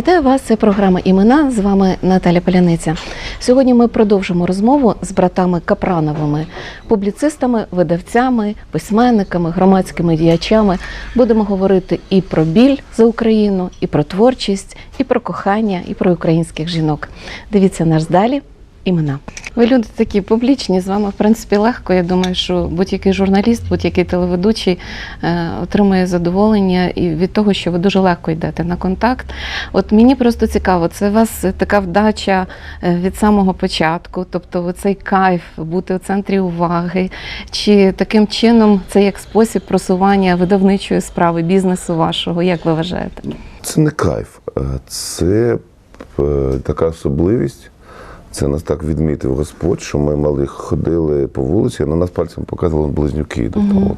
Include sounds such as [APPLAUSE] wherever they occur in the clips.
Вітаю вас. Це програма Імена. З вами Наталя Поляниця. Сьогодні ми продовжимо розмову з братами Капрановими, публіцистами, видавцями, письменниками, громадськими діячами. Будемо говорити і про біль за Україну, і про творчість, і про кохання, і про українських жінок. Дивіться наш далі. Імена. Ви люди такі публічні, з вами, в принципі, легко. Я думаю, що будь-який журналіст, будь-який телеведучий е, отримує задоволення і від того, що ви дуже легко йдете на контакт. От мені просто цікаво, це у вас така вдача е, від самого початку, тобто цей кайф бути у центрі уваги, чи таким чином це як спосіб просування видавничої справи, бізнесу вашого, як ви вважаєте? Це не кайф, це е, така особливість. Це нас так відмітив Господь, що ми мали ходили по вулиці, а на нас пальцем показували близнюки. Тобто,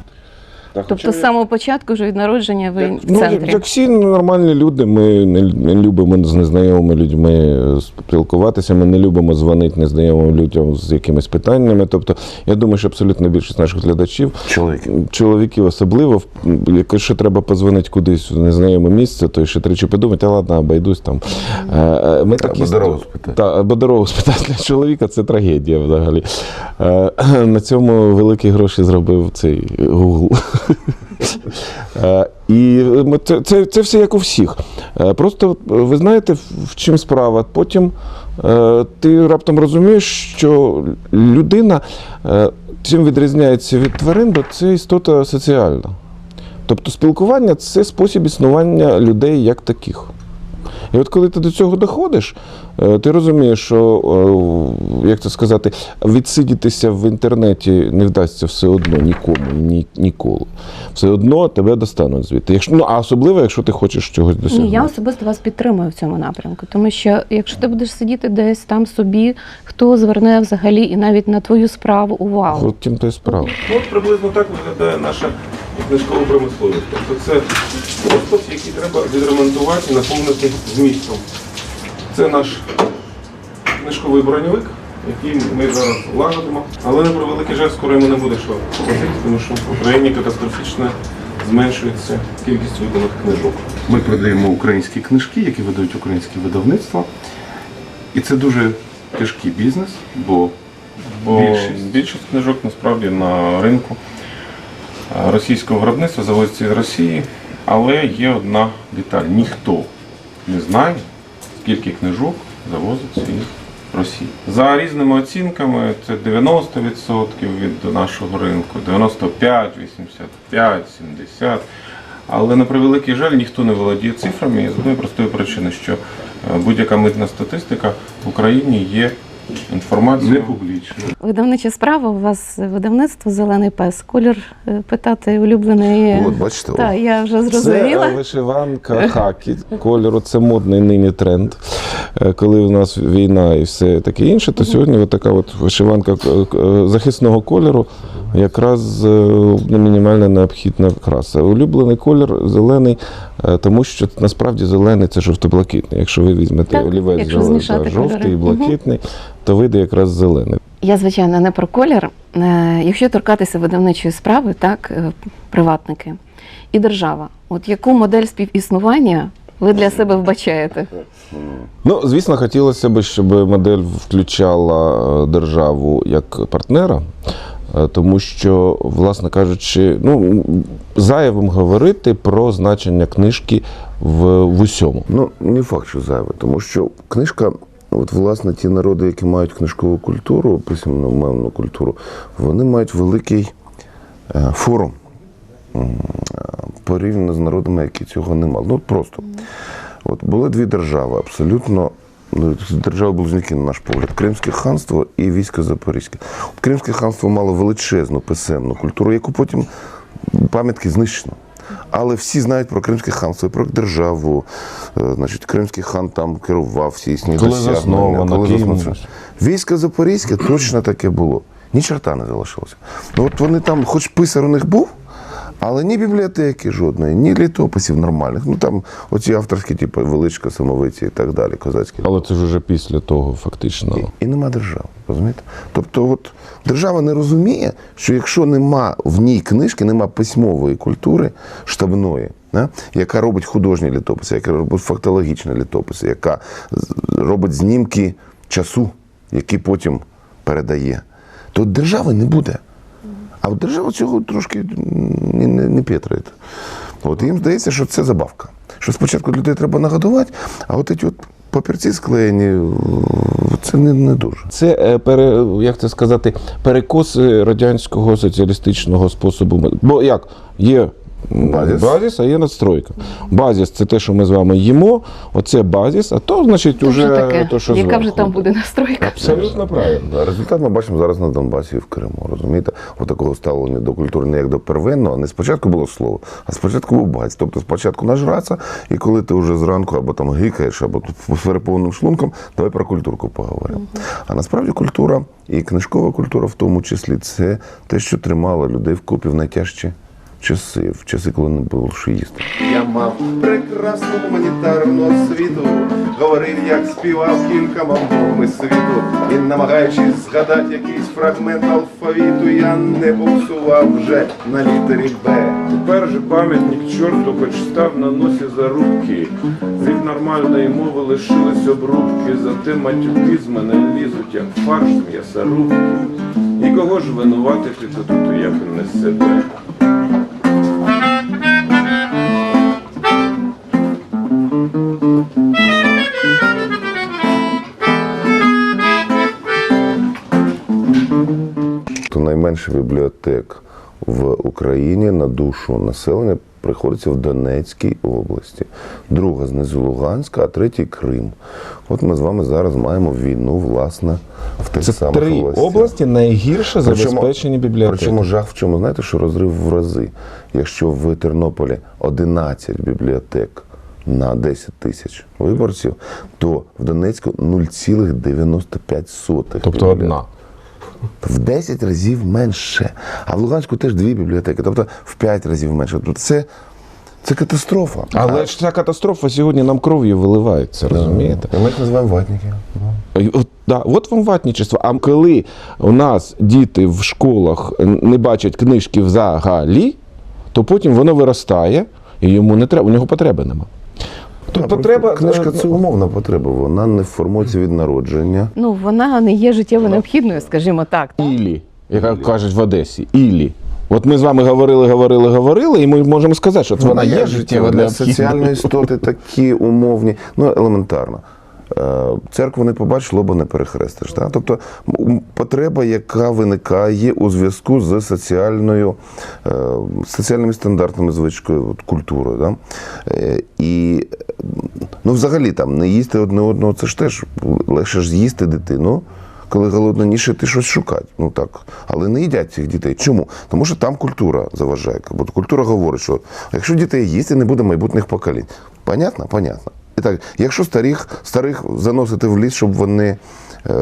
от. Тобто з самого початку вже від народження ви в Ну, як всі нормальні люди, ми не, не любимо з незнайомими людьми спілкуватися, ми не любимо дзвонити незнайомим людям з якимись питаннями. Тобто, я думаю, що абсолютно більшість наших глядачів, Чоловіки. чоловіків особливо, якщо треба позвонити кудись в незнайоме місце, то ще тричі подумати, а ладно, обійдусь там. Е, е, Ми Або дорогу спитати. Так, або дорогу спитати для чоловіка це трагедія взагалі. Е, [CLEARS THROAT] На цьому великі гроші зробив цей Google. Е, І це, це, це все як у всіх. Е, Просто ви знаєте, в чим справа. Потім е, ти раптом розумієш, що людина чим відрізняється від тварин, бо це істота соціальна. Тобто спілкування це спосіб існування людей як таких. І от коли ти до цього доходиш, е, ти розумієш, що, е, як це сказати, відсидітися в інтернеті не вдасться все одно нікому, ні, ніколи. Все одно тебе достануть звідти. Якщо, ну, а особливо, якщо ти хочеш чогось досягнути. Ні, я особисто вас підтримую в цьому напрямку, тому що якщо ти будеш сидіти десь там собі, хто зверне взагалі і навіть на твою справу увагу. От тим то і справа. Ну, От приблизно так виглядає наша книжкова промисловість. Тобто це розпис, який треба відремонтувати і наповнити змістом. Це наш книжковий броньовик, який ми зараз лагодимо. Але на превеликий жаль, скоро йому не буде що возити, тому що в Україні катастрофічно зменшується кількість виданих книжок. Ми продаємо українські книжки, які видають українські видавництва. І це дуже тяжкий бізнес, бо, більшість. більшість книжок насправді на ринку російського виробництва завозиться з Росії, але є одна деталь. Ніхто не знає, скільки книжок завозиться із Росії. За різними оцінками це 90% від нашого ринку, 95, 85, 70. Але на превеликий жаль, ніхто не володіє цифрами з одної простої причини, що е, будь-яка митна статистика в Україні є інформацією не публічною. Видавнича справа у вас видавництво Зелений пес. Колір е, питати улюблений. От, бачите. Так, я вже зрозуміла. е, вишиванка хакі кольору. Це модний нині тренд. Е, Коли у нас війна і все таке інше, то сьогодні от така от вишиванка захисного кольору якраз е, мінімальна необхідна краса. Улюблений колір зелений, тому що насправді зелений це жовто-блакитний. Якщо ви візьмете олівець жовтий і блакитний, то вийде якраз зелений. Я, звичайно, не про колір. Е, Якщо торкатися видавничої справи, так, е, приватники і держава, от яку модель співіснування ви для себе вбачаєте? Ну, звісно, хотілося б, щоб модель включала е, державу як партнера, тому що, власне кажучи, ну, зайвим говорити про значення книжки в, в усьому. Ну, не факт, що зайве, тому що книжка, от власне, ті народи, які мають книжкову культуру, письменну мовну культуру, вони мають великий е, форум порівняно з народами, які цього не мали. Ну, просто. От були дві держави, абсолютно. ну, Держави близнюки, на наш погляд, Кримське ханство і військо Запорізьке. Кримське ханство мало величезну писемну культуру, яку потім пам'ятки знищено. Але всі знають про Кримське ханство, про державу. Е, Значить, Кримський хан там керував всі сні Коли засновано, коли засновано. Військо Запорізьке точно таке було. Ні чорта не залишилося. Ну от вони там, хоч писар у них був, але ні бібліотеки жодної, ні літописів нормальних. Ну там оці авторські, типу, величка, самовиці і так далі, козацькі. Але це ж уже після того, фактично. І нема держави, розумієте? Тобто, от держава не розуміє, що якщо нема в ній книжки, нема письмової культури штабної, да, яка робить художні літописи, яка робить фактологічні літописи, яка робить знімки часу, які потім передає, то держави не буде. А держава цього трошки не, не, петрає. От їм здається, що це забавка. Що спочатку людей треба нагодувати, а от ці от папірці склеєні, е, це не, не дуже. Це е, пере, як це сказати, перекос е, радянського соціалістичного способу. Бо як є Базіс. базіс, а є надстройка. Базіс це те, що ми з вами їмо. Оце базіс, а то значить Це уже вже таке. то, що Яка зверху. вже там буде настройка? Абсолютно правильно. Да, Результат ми бачимо зараз на Донбасі і в Криму. Розумієте? От такого ставлення до культури не як до первинного. Не спочатку було слово, а спочатку був баць. Тобто спочатку нажратися, і коли ти вже зранку або там гикаєш, або тут з переповненим шлунком, давай про культурку поговоримо. А насправді культура і книжкова культура, в тому числі, це те, що тримало людей вкупі в найтяжчі часи, в часи, коли не було що їсти. Я мав прекрасну гуманітарну освіту, говорив, як співав кількома мовами світу, і намагаючись згадати якийсь фрагмент алфавіту, я не буксував вже на літері Б. Тепер же пам'ятник чорту хоч став на носі зарубки. Від нормальної мови лишились обрубки, зате матюки з мене лізуть, як фарш з м'ясорубки. І кого ж винуватити то тут, як не себе. То найменше бібліотек в Україні на душу населення приходиться в Донецькій області. Друга знизу Луганська, а третій Крим. От ми з вами зараз маємо війну, власне, в тих Це самих три областях. області найгірше забезпечені бібліотеки. Причому жах в чому, знаєте, що розрив в рази. Якщо в Тернополі 11 бібліотек на 10 тисяч виборців, то в Донецьку 0,95 Тобто одна. В 10 разів менше. А в Луганську теж дві бібліотеки, тобто в 5 разів менше. Тобто це, це катастрофа. Але ж ця катастрофа сьогодні нам кров'ю виливається, розумієте? Ми їх називаємо ватники. От, да, от вам ватничество. А коли у нас діти в школах не бачать книжки взагалі, то потім воно виростає, і йому не треба, у нього потреби нема. Тобто треба Книжка е, це умовна потреба, вона не формується від народження. Ну, вона не є життєво необхідною, скажімо так. ілі, яка кажуть в Одесі, ілі. От ми з вами говорили, говорили, говорили, і ми можемо сказати, що вона є життєво для соціальної істоти такі умовні, ну елементарно. Е, Церкву не побачиш, лоба не перехрестиш. Да? Тобто потреба, яка виникає у зв'язку з соціальною, е, соціальними стандартами, звичкою, от, культурою. Да? Е, І ну, взагалі там не їсти одне одного, це ж теж легше ж з'їсти дитину. Коли голодніше, ти щось шукати. Ну так. Але не їдять цих дітей. Чому? Тому що там культура заважає. Бо культура говорить, що якщо дітей їсти, не буде майбутніх поколінь. Понятно? Понятно. І так, якщо старих, старих заносити в ліс, щоб вони е,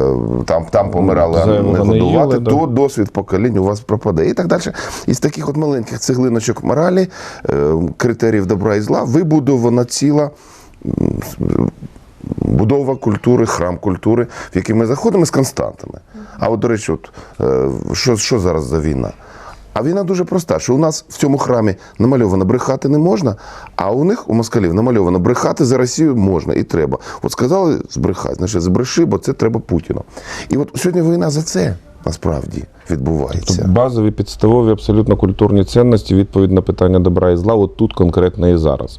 там, там помирали, а не годувати, то досвід поколінь у вас пропаде. І так далі. Із таких от маленьких цеглиночок моралі, е, критеріїв добра і зла, вибудована ціла будова культури, храм культури, в який ми заходимо з константами. А от, до речі, от, е, що, що зараз за війна? А війна дуже проста, що у нас в цьому храмі намальовано брехати не можна, а у них, у москалів, намальовано брехати за Росію можна і треба. От сказали збрехати, значить збреши, бо це треба Путіну. І от сьогодні війна за це насправді відбувається. Базові підставові абсолютно культурні цінності, відповідь на питання добра і зла, от тут конкретно і зараз.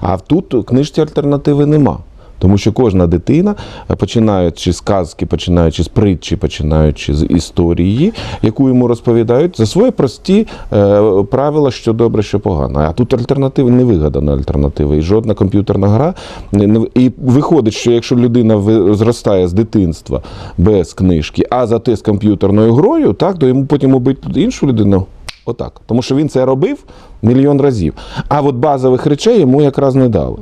А тут книжці альтернативи нема. Тому що кожна дитина, починаючи з казки, починаючи з притчі, починаючи з історії, яку йому розповідають, за свої прості е, правила, що добре, що погано. А тут альтернативи не вигадана альтернатива. І жодна комп'ютерна гра не, і виходить, що якщо людина зростає з дитинства без книжки, а зате з комп'ютерною грою, так то йому потім убити іншу людину. Отак. Тому що він це робив мільйон разів. А от базових речей йому якраз не дали.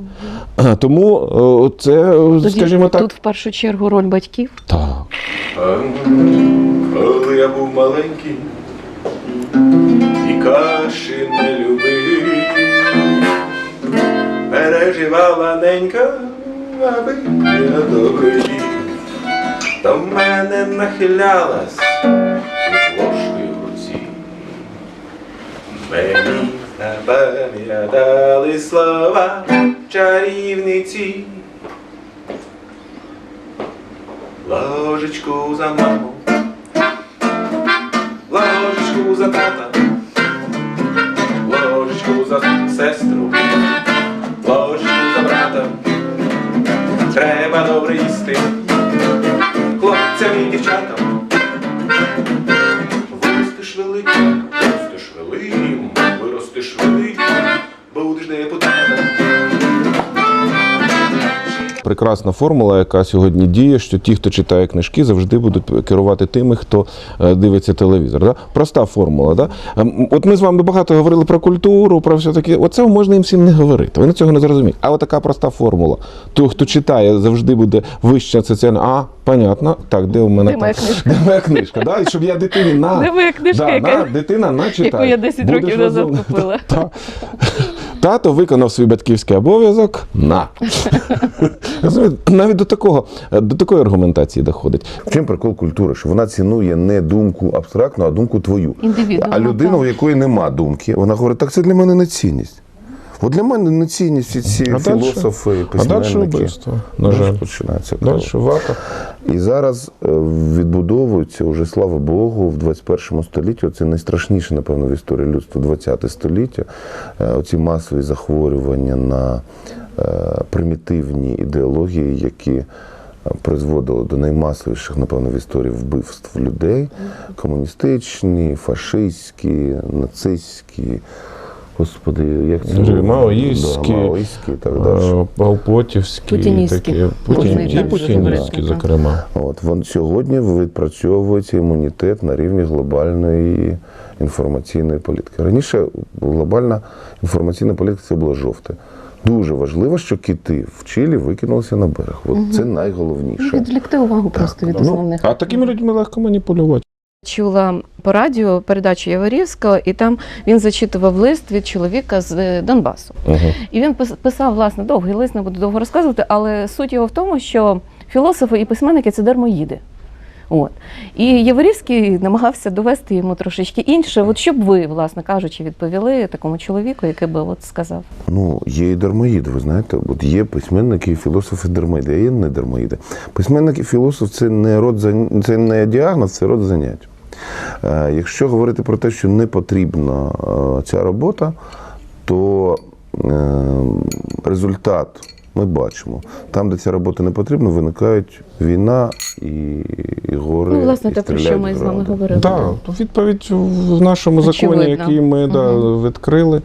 Тому е, це, е, Тоді скажімо так. тут в першу чергу роль батьків. Так. Коли я був маленький і каші не любив, переживала ненька, аби я добре їв. Та в мене нахилялась із ложкою в руці. Мені Запам'ятали слова чарівниці. Ложечку за маму, ложечку за тата, Прекрасна формула, яка сьогодні діє, що ті, хто читає книжки, завжди будуть керувати тими, хто е, дивиться телевізор. Да? Проста формула. Да? Ем, От ми з вами багато говорили про культуру, про все таке. Оце можна їм всім не говорити. Вони цього не зрозуміють. А от така проста формула. Той, хто читає, завжди буде вища соціальна. А, понятно. Так, де у мене Де моя книжка? Де моя книжка? Да? І щоб я дитині на. Де моя книжка, да, яка- на, дитина на читай. [LAUGHS] яку я 10 років назад купила. [LAUGHS] Та. Тато виконав свій батьківський обов'язок. На. [LAUGHS] Навіть до такого, до такої аргументації доходить. В чим прикол культури? Що вона цінує не думку абстрактну, а думку твою. Індивідуально, А людина, так. у якої нема думки, вона говорить, так це для мене не цінність. От для мене не цінність всі ці А дальше? філософи, А далі вбивство. На жаль. починається Далі вата. І зараз е, відбудовуються уже, слава Богу, в 21 столітті. Це найстрашніше, напевно, в історії людства 20 століття. Е, Оці масові захворювання на е, примітивні ідеології, які призводили до наймасовіших, напевно, в історії вбивств людей: комуністичні, фашистські, нацистські. Господи, як це Маоїстські, да, маоїстські так далі. Е, Палпотівські, Путіністські. такі, Можна і путіністські, зокрема. От вон сьогодні відпрацьовується імунітет на рівні глобальної інформаційної політики. Раніше глобальна інформаційна політика це було жовте. Дуже важливо, що кити в Чилі викинулися на берег. От це найголовніше. Відвлекти увагу просто від ну, основних. А такими людьми легко маніпулювати. Чула по радіо передачу Яворівського, і там він зачитував лист від чоловіка з е, Донбасу. Угу. І він пис- писав власне довгий лист, не буду довго розказувати, але суть його в тому, що філософи і письменники це дармоїди. От. І Яворівський намагався довести йому трошечки інше. От що б ви, власне кажучи, відповіли такому чоловіку, який би от сказав? Ну, є і дармоїди, ви знаєте, от є письменники і філософи дармоїди, а є не дармоїди. Письменник і філософ це не род це не діагноз, це род занять. Е, Якщо говорити про те, що не потрібна е, ця робота, то е, результат ми бачимо. Там, де ця робота не потрібна, виникають війна і, і гори. Ну, власне, і те, про що ми з вами говорили. Так, відповідь в нашому законі, який ми да, відкрили.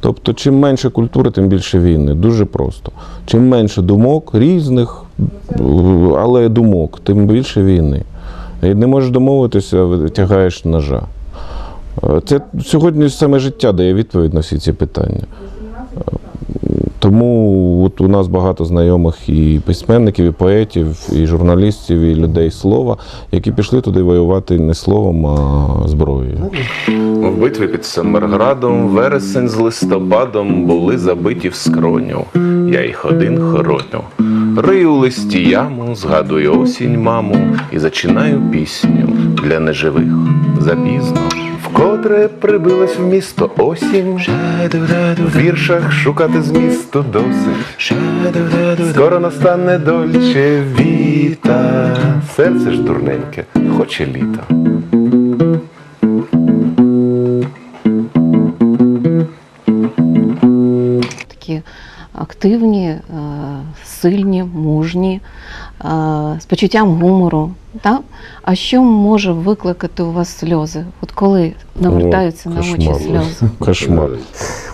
Тобто, чим менше культури, тим більше війни. Дуже просто. Чим менше думок різних, але думок, тим більше війни. Не можеш домовитися, тягаєш ножа. Е, Це сьогодні саме життя дає відповідь на всі ці питання. Е, Тому от у нас багато знайомих і письменників, і поетів, і журналістів, і людей слова, які пішли туди воювати не словом, а зброєю. В битві під Семерградом вересень з листопадом були забиті в скроню. Я їх один хороню. Рию листі яму, згадую осінь маму і зачинаю пісню для неживих запізно. Вкотре прибилась в місто осінь, в віршах шукати змісту досить. Скоро настане дольче віта, серце ж дурненьке, хоче літа. Такі активні, е, сильні, мужні, е, з почуттям гумору. Так? А що може викликати у вас сльози? От коли навертаються на очі сльози? [LAUGHS] Кошмар.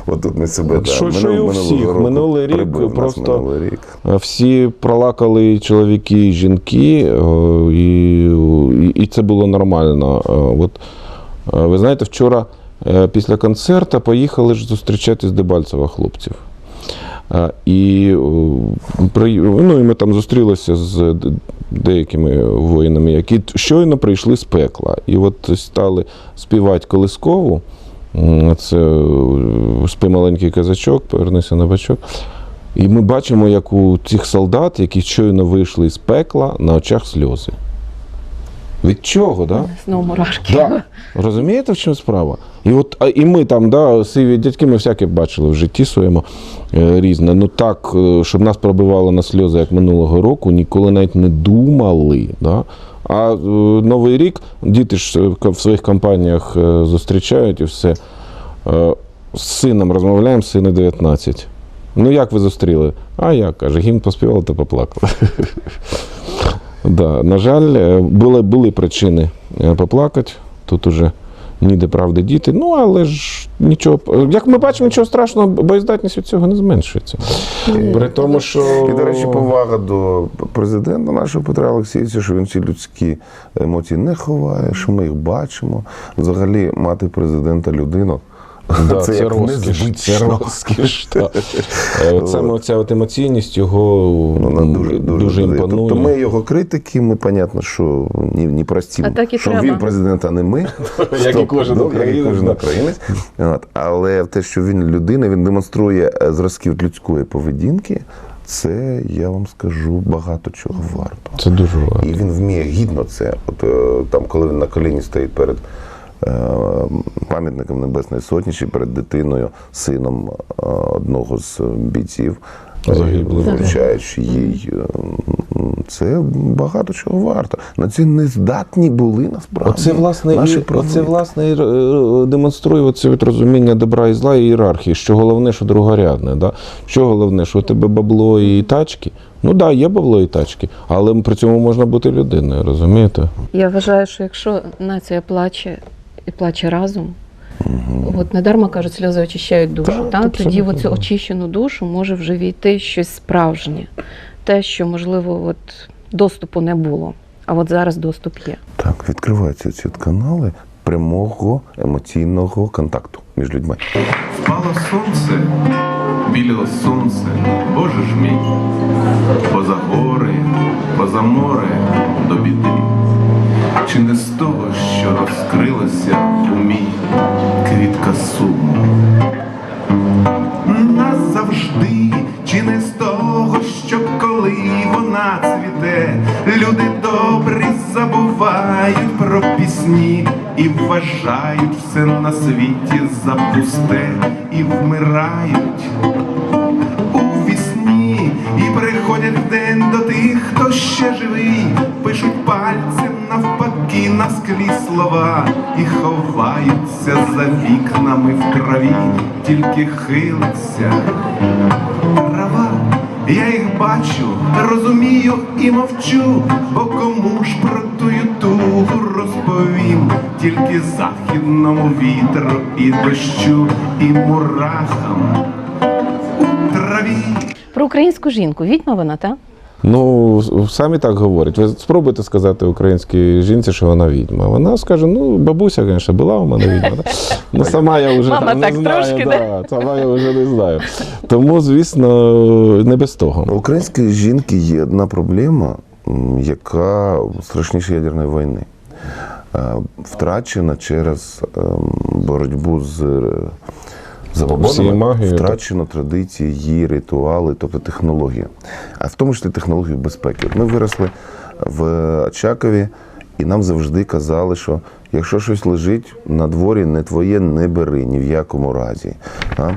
От тут ми себе да, що- що і у всіх. року Минулий рік просто- минулий рік. Всі пролакали чоловіки, і жінки, і, і, і це було нормально. Е, От, е, ви знаєте, вчора е, після концерту поїхали ж зустрічати з Дебальцева хлопців. І, ну, і ми там зустрілися з деякими воїнами, які щойно прийшли з пекла. І от стали співати колискову. Це е, спи маленький казачок, повернися на бачок. І ми бачимо, як у цих солдат, які щойно вийшли з пекла, на очах сльози. Від чого, да? Знову мурашки. Да. Розумієте, в чому справа? І от а, і ми там, да, сиві дядьки, ми всяке бачили в житті своєму е, різне. Ну так, е, щоб нас пробивало на сльози, як минулого року, ніколи навіть не думали. Да? А е, Новий рік діти ж е, в своїх компаніях е, зустрічають і все. Е, з сином розмовляємо, сину 19. Ну як ви зустріли? А як? каже, гімн поспівали та поплакали. Да, на жаль, е, були, були причини е, поплакати. Тут уже ніде правди діти. Ну, але ж нічого. Як ми бачимо, нічого страшного, боєздатність від цього не зменшується. При тому, що. І, до речі, повага до президента нашого Петра Олексійовича, що він ці людські емоції не ховає, що ми їх бачимо. Взагалі, мати президента людину. Да, [LAUGHS] це, як розкіш, це розкіш. [LAUGHS] так. Е, Саме оця от емоційність його Вона дуже, дуже, дуже імпонує. Тобто ми його критики, ми, понятно, що не, не прості, А так і що треба. він президент, а не ми. [LAUGHS] Як і кожен ну, як і українець, кожен українець. От. Але те, що він людина, він демонструє е, зразків людської поведінки, це, я вам скажу, багато чого варто. Це дуже важливо. І він вміє гідно це. От е, там, коли він на коліні стоїть перед пам'ятником Небесної Сотні чи перед дитиною, сином е, одного з бійців, е, Загиблих. вручаючи їй. е, Це багато чого варто. На це не здатні були насправді. Оце власне, наші і, оце, власне і, е, демонструє оце від розуміння добра і зла і ієрархії, що головне, що другорядне. Да? Що головне, що у тебе бабло і тачки. Ну так, да, є бабло і тачки, але при цьому можна бути людиною, розумієте? Я вважаю, що якщо нація плаче і плаче разом, от недарма кажуть, сльози очищають душу. Так, та? Тоді в цю очищену душу може вже війти щось справжнє, те, що можливо от, доступу не було. А от зараз доступ є. Так, відкриваються ці канали прямого емоційного контакту між людьми. Впало сонце, біліло сонце, Боже ж мій, поза гори, поза море до біди. Чи не з того, що розкрилася у мій квітка суму? Назавжди, чи не з того, що коли вона цвіте, люди добрі забувають про пісні і вважають все на світі за пусте і вмирають і приходять в день до тих, хто ще живий, пишуть пальцем навпаки на склі слова. І ховаються за вікнами в траві, тільки хилиться трава. Я їх бачу, розумію і мовчу, бо кому ж про тую тугу розповім, тільки західному вітру і дощу, і мурахам українську жінку. Відьма вона, та? Ну, самі так говорять. Ви спробуйте сказати українській жінці, що вона відьма. Вона скаже: ну, бабуся, звісно, була у мене відьма. Ну, сама я вже Мама там, так не знаю. трошки, да, сама я вже не знаю. Тому, звісно, не без того. У української жінки є одна проблема, яка страшніше ядерної війни. Е, Втрачена через ем, боротьбу з е, забобонами, втрачено традиції, її ритуали, тобто технології, а в тому числі технології безпеки. От Ми виросли в Очакові, і нам завжди казали, що якщо щось лежить на дворі, не твоє, не бери ні в якому разі. А?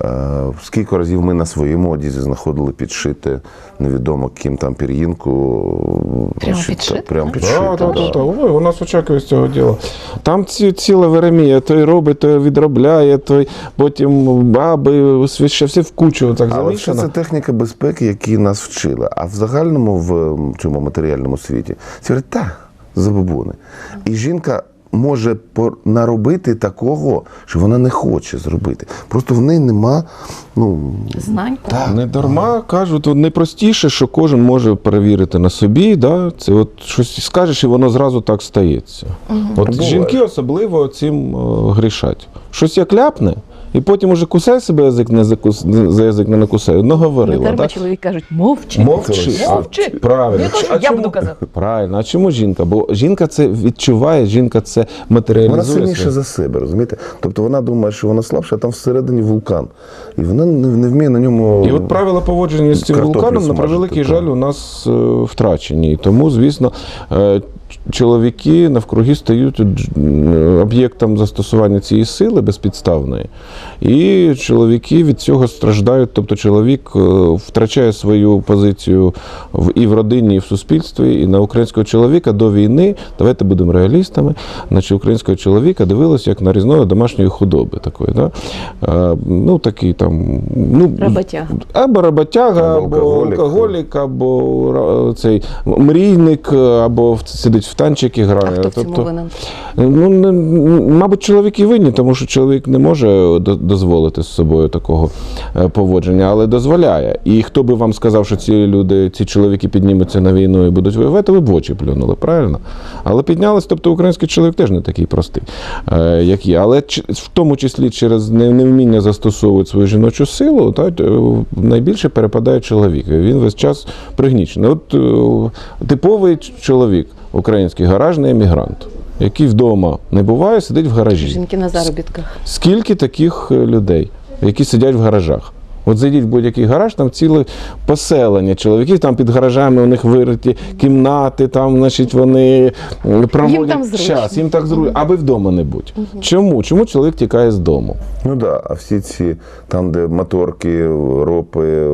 Е, Скільки разів ми на своєму одязі знаходили підшите невідомо ким там пір'їнку. Прямо? Так, так, так. Ой, у нас очікує з цього діла. Там ці, ціла Веремія, той робить, той відробляє, той потім баби, ще всі в кучу так Але все це техніка безпеки, які нас вчили. А в загальному в цьому матеріальному світі всі говорять, та, забобони. І жінка може пор- наробити такого, що вона не хоче зробити. Просто в неї нема, ну, Знань. Не дарма кажуть, от найпростіше, що кожен може перевірити на собі, да? це от щось скажеш, і воно зразу так стається. От Буває. жінки особливо цим е, грішать. Щось як ляпне, і потім уже кусай себе язик, не закус, за язик не накусай. Одно говорила. Да? чоловік кажуть, мовчи. Мовчи. Мовчи. А, Правильно. Я кажу, А я чому- буду казати. [LAUGHS] Правильно. А чому жінка? Бо жінка це відчуває, жінка це вона матеріалізує. сильніша за себе, розумієте? Тобто вона думає, що вона слабша, а там всередині вулкан. І вона не, не вміє на ньому. І от правила поводження з цим Картоплю вулканом, на смажити, превеликий так. жаль, у нас е, втрачені. І тому, звісно, е, чоловіки навкруги стають об'єктом застосування цієї сили безпідставної. І чоловіки від цього страждають. Тобто чоловік е, втрачає свою позицію в, і в родині, і в суспільстві. І на українського чоловіка до війни, давайте будемо реалістами, наче українського чоловіка дивилися як на різної домашньої худоби. Такої, да? Е, ну, такий там, ну, Роботяга. або роботяга, Або або алкоголік. алкоголік, або цей мрійник, або сидить в танчики А грає. хто в цьому винен? Ну, не- мабуть, чоловіки винні, тому що чоловік не може дозволити з собою такого е, поводження, але дозволяє. І хто би вам сказав, що ці люди, ці чоловіки піднімуться на війну і будуть воювати, ви б в очі плюнули, правильно? Але піднялись, тобто український чоловік теж не такий простий, е, як є. Але в тому числі через невміння застосовувати свою жіночу силу, так, е, найбільше перепадає чоловік. Він весь час пригнічений. От типовий чоловік, український гаражний емігрант, який вдома не буває, сидить в гаражі. Жінки на заробітках. Скільки таких е, людей, які сидять в гаражах? От зайдіть в будь-який гараж, там ціле поселення чоловіків, там під гаражами у них вириті кімнати, там, значить, вони проводять там час, їм так зручно, аби вдома не будь. Чому? Чому чоловік тікає з дому? Ну да, а всі ці там, де моторки, ропи,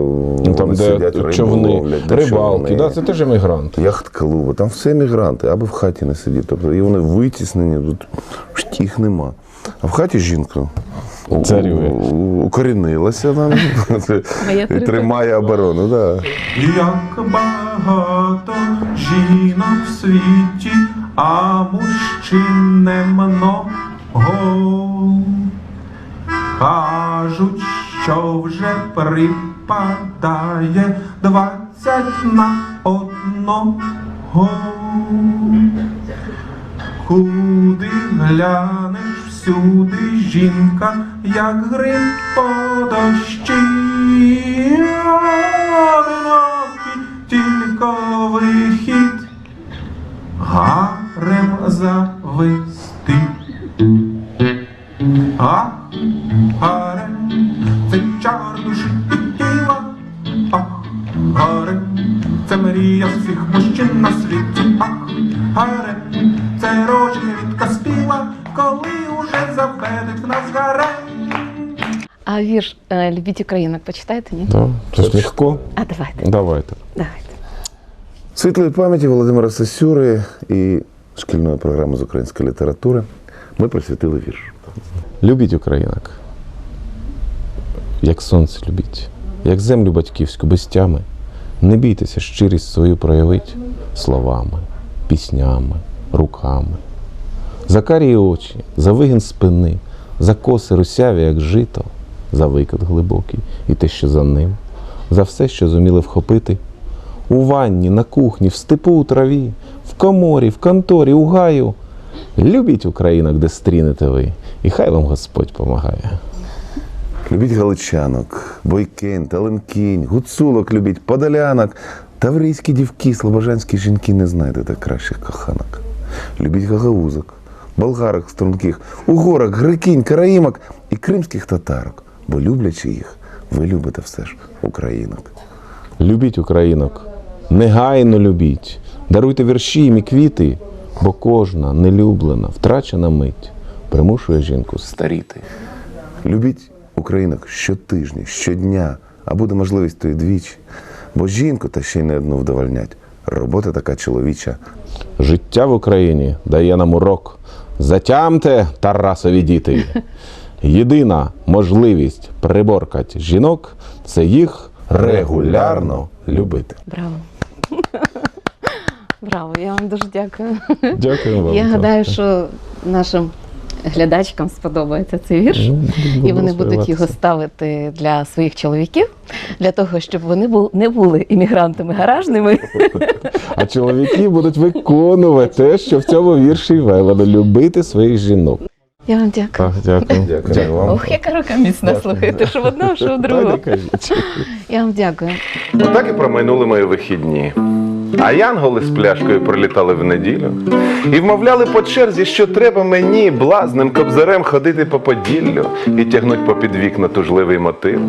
Ну, там, вони де сидять, рибу човни, ловлять, де рибалки, човни, да, це теж емігранти. яхт-клуби, там все мігранти, аби в хаті не сидіти. Тобто і вони витіснені, тут їх нема. А в хаті жінка Царює. укорінилася там, і [LAUGHS] тримає оборону. Да. Як багато жінок в світі, а мужчин немного. Кажуть, що вже припадає двадцять на одного. Куди глянеш всюди жінка, як грим по дощі. Одинокий тільки вихід гарем завести. А гарем це чар душі і тіла. Ах, гарем це мрія всіх мужчин на світі. Ах, гарем це рочка спіла, коли уже заведуть в нас гарем. А вірш е, Любіть Українок почитаєте, ні? Да, це ж легко. А давайте. Давайте. Давайте. Світлої пам'яті Володимира Сосюри і шкільної програми з української літератури ми присвятили вірш. Любіть українок. Як сонце любіть, як землю батьківську без тями. Не бійтеся щирість свою проявить словами, піснями, руками. За карі очі, за вигін спини, за коси русяві, як жито, за викид глибокий і те, що за ним, за все, що зуміли вхопити. У ванні, на кухні, в степу у траві, в коморі, в конторі, у гаю. Любіть українок, де стрінете ви, і хай вам Господь помагає. Любіть галичанок, бойкень, таленкінь, гуцулок любіть, подолянок. Таврійські дівки, слобожанські жінки не знайдете кращих коханок. Любіть гагаузок, болгарок струнких, угорок, грекінь, караїмок і кримських татарок. Бо люблячи їх, ви любите все ж українок. Любіть українок, негайно любіть, даруйте вірші і квіти, бо кожна нелюблена, втрачена мить примушує жінку старіти. Любіть українок щотижня, щодня, а буде можливість то двічі. Бо жінку та ще й не одну вдовольнять. Робота така чоловіча. Життя в Україні дає нам урок. Затямте, Тарасові діти. Єдина можливість приборкати жінок це їх регулярно любити. Браво. Браво, я вам дуже дякую. Дякую вам. Я гадаю, що нашим глядачкам сподобається цей вірш, Ну, і вони будуть його ставити для своїх чоловіків, для того, щоб вони бу- не були іммігрантами гаражними. А чоловіки будуть виконувати те, що в цьому вірші велено любити своїх жінок. Я вам дякую. Так, [LAUGHS] дякую. Дякую вам. Ох, яка рука міцна, слухайте, що в одного, що в другого. Я вам дякую. Отак і промайнули мої вихідні. А янголи з пляшкою прилітали в неділю і вмовляли по черзі, що треба мені блазним кобзарем ходити по поділлю і тягнуть попід вікна тужливий мотив.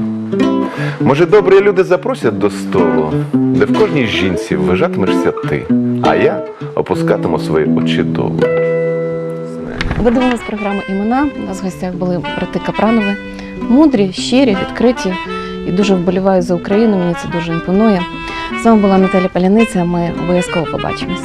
Може, добрі люди запросять до столу, де в кожній жінці ввижатимешся ти, а я опускатиму свої очі долу. Ви дивились програму імена. У нас в гостях були брати Капранови. Мудрі, щирі, відкриті і дуже вболіваю за Україну. Мені це дуже імпонує. З вами була Наталя Паляниця. Ми обов'язково побачимось.